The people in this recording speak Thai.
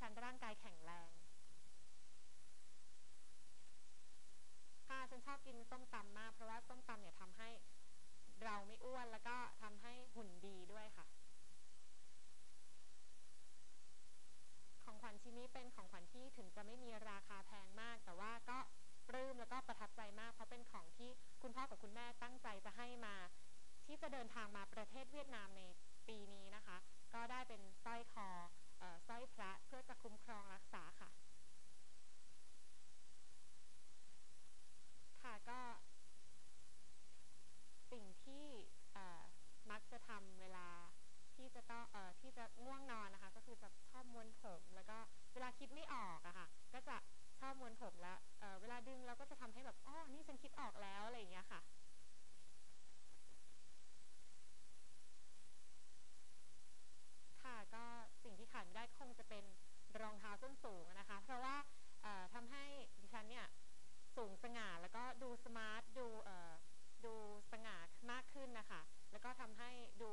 ฉันร่างกายแข็งแรง ค่ะฉันชอบกินส้มตำมาก เพราะว่าส้มตำเนี่ยทำให้เราไม่อ้วนแล้วก็ทำให้หุ่นดีด้วยค่ะ ของขวัญชิ้นนี้เป็นของขวัญที่ถึงจะไม่มีราคาแพงมาก แต่ว่าก็ปลื้มแล้วก็ประทับใจมาก เพราะเป็นของที่คุณพ่อกับคุณแม่ตั้งใจจะให้มา ที่จะเดินทางมาประเทศเวียดนามในปีนี้นะคะ ก็ได้เป็น ก็จะทำให้แบบอ๋อนี่ฉันคิดออกแล้วอะไรอย่างเงี้ยค่ะค่ะก็สิ่งที่ขาดไม่ได้คงจะเป็นรองเท้าส้นสูงนะคะ เพราะว่าเอ่อทำให้ดิฉันเนี่ยสูงสง่าแล้วก็ดูสมาร์ทดูดูสง่ามากขึ้นนะคะ แล้วก็ทำให้ดู